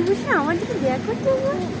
বসে বসে আমার দিকে দেখো তো ওটা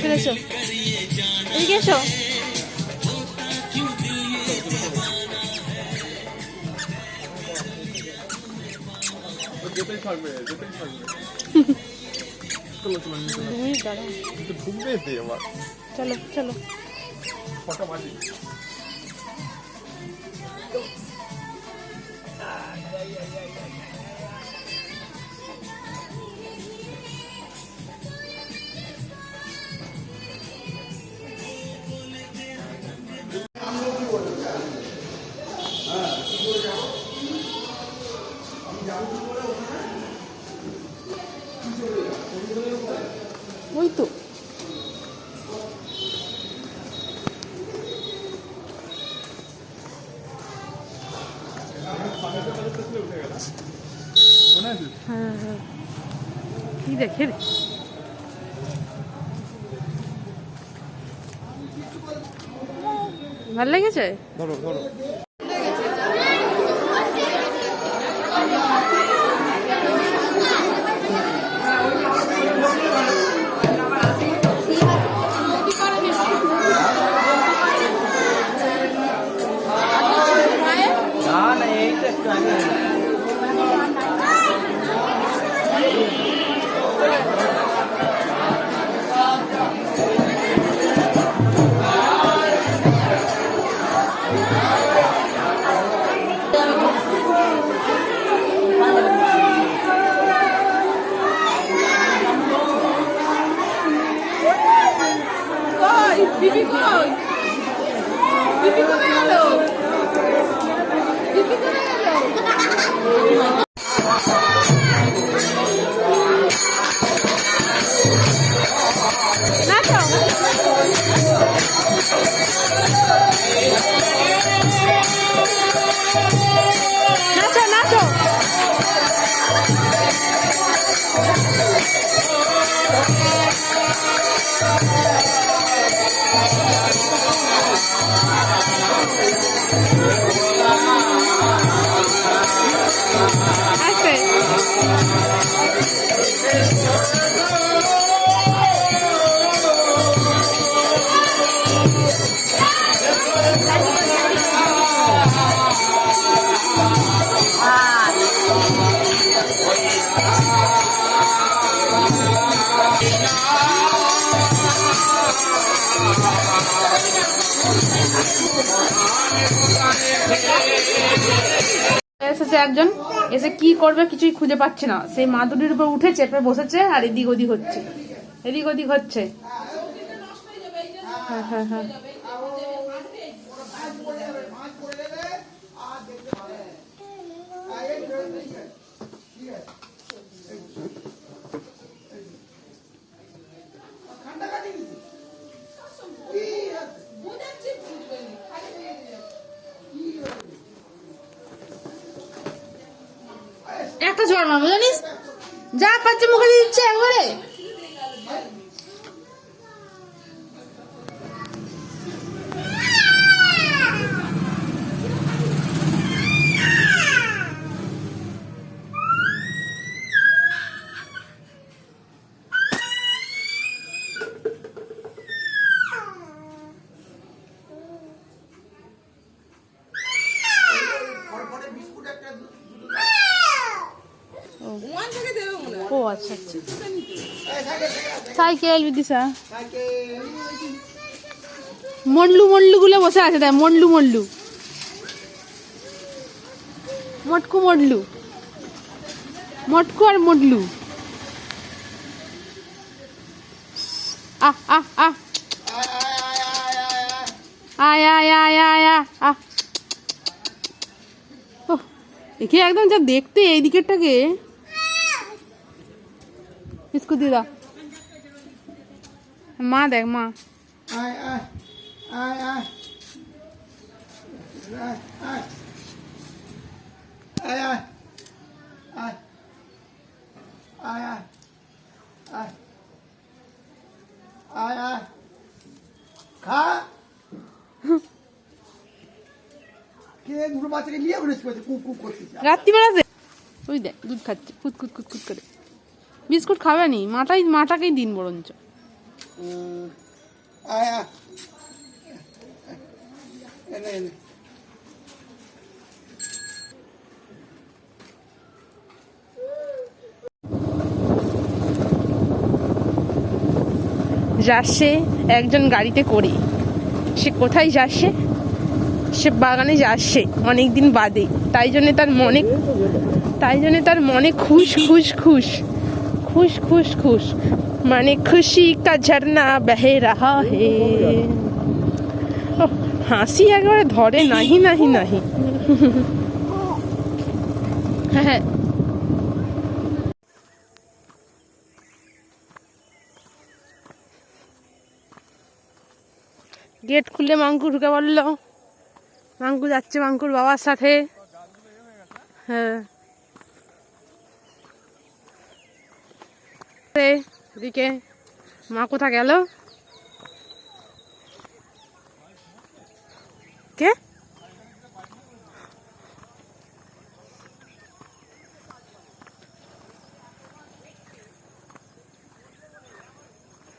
চলে এসো। এদিকে এসো। ও যেতেই থাকবে যেতেই থাকবে। চলো চলো দু দাঁড়াও। একটু ঢুকবে দে আমার চলো চলো। কটা বাজে? ওই তো হ্যাঁ হ্যাঁ। কি দেখে রে? ভালো লেগেছে? গেল এসেছে একজন, এসে কি করবে কিছুই খুঁজে পাচ্ছে না। সেই মাদুরির উপর উঠে চেপে বসেছে আর এদিক ওদিক হচ্ছে। এদিক ওদিক হচ্ছে। হ্যাঁ হ্যাঁ হ্যাঁ। একটা ঝড় জানিস? যা পাচ্ছে মুখে দিচ্ছে একবারে। সাইকেল বিদিশা মন্ডলু মন্ডলু গুলো বসে আছে তাই মন্ডলু মন্ডলু। মটকু মডলু মটকু আর মডলু আহ আহ আহ। আয় আয় আয় আহ একে একদম যা দেখতে, এই দিকেরটাকে বিস্কুট দিয়ে দাও। মা দেখ মা। আয় আয় আয় আয়। আয় আয়। আয় আয় আয়। আয় আয় আয়। আয় আয়। খা। কে দুটো বাচ্চাকে নিয়ে ঘুরেছি কুক ওই দেখ দুধ খাচ্ছে। কুত কুত কুত কুত করে। বিস্কুট খাবে নি? মাটাই মাটাকেই দিন বরঞ্চ। আয় আয়। এনে এনে। যাচ্ছে একজন গাড়িতে করে। সে কোথায় যাচ্ছে? সে বাগানে যাচ্ছে অনেক দিন বাদে। তাই জন্যে তার মনে তাই জন্যে তার মনে খুশ খুশ খুশ। खुश खुश খুশ মানে খুশি কা ঝরনা बह रहा হে হাসি একবারে ধরে নাহি নাহি নাহি হ্যাঁ গেট খুলে মাঙ্কু ঢুকে বলল মাঙ্কু যাচ্ছে মাঙ্কুর বাবার সাথে হ্যাঁ সাথে এদিকে মা কোথা গেল কে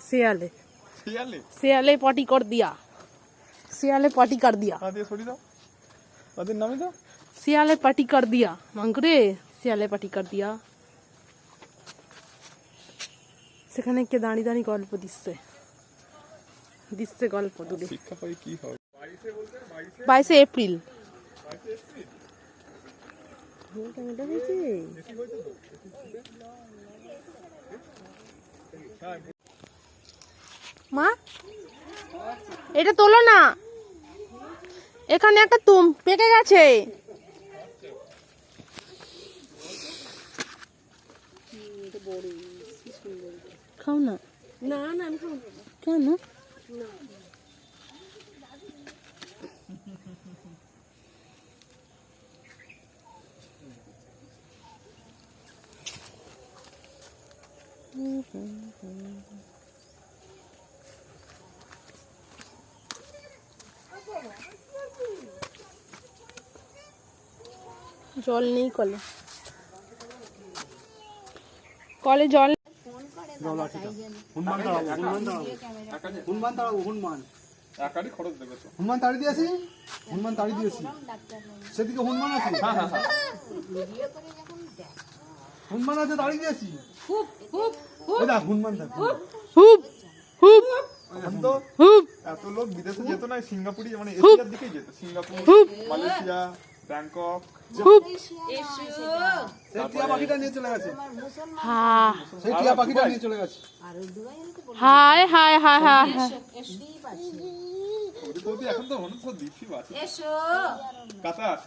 सियाले सियाले सियाले पटी कर दिया सियाले पटी कर दिया आदे छोड़ी दो आदे नाम दो सियाले पटी कर दिया मंगरे सियाले पटी कर दिया সেখানে কে দাঁড়িয়ে দাঁড়িয়ে গল্প দিচ্ছে। দিচ্ছে গল্প শিক্ষা কি হবে বাইশে এপ্রিল। মা এটা তোলো না। এখানে একটা তুম পেকে গেছে। খাও না না না আমি খাব না। কেন জল নেই কলে কলে জল হনুমান তাড়াবো হনুমান তাড়াবো হনুমান তাড়াবো হনুমান। একারই খরচ দেবে তো। হনুমান তাড়ি দিয়েছি? হনুমান তাড়ি দিয়েছি। সেদিকে হনুমান আছে। হনুমান আছে তাড়ি দিয়েছি। হনুমান দেখ। হুপ হুপ এখন তো হুপ। এত লোক বিদেশে যেত না সিঙ্গাপুরি মানে এশিয়ার দিকেই যেত। Singapore Malaysia Bangkok. সেই টিয়া পাখিটা নিয়ে চলে গেছে। হা। সেই টিয়া পাখিটা নিয়ে চলে গেছে। হায় হায় হায় হায় হায়। এখন তো অনেক দ্বীপই আছে কাতার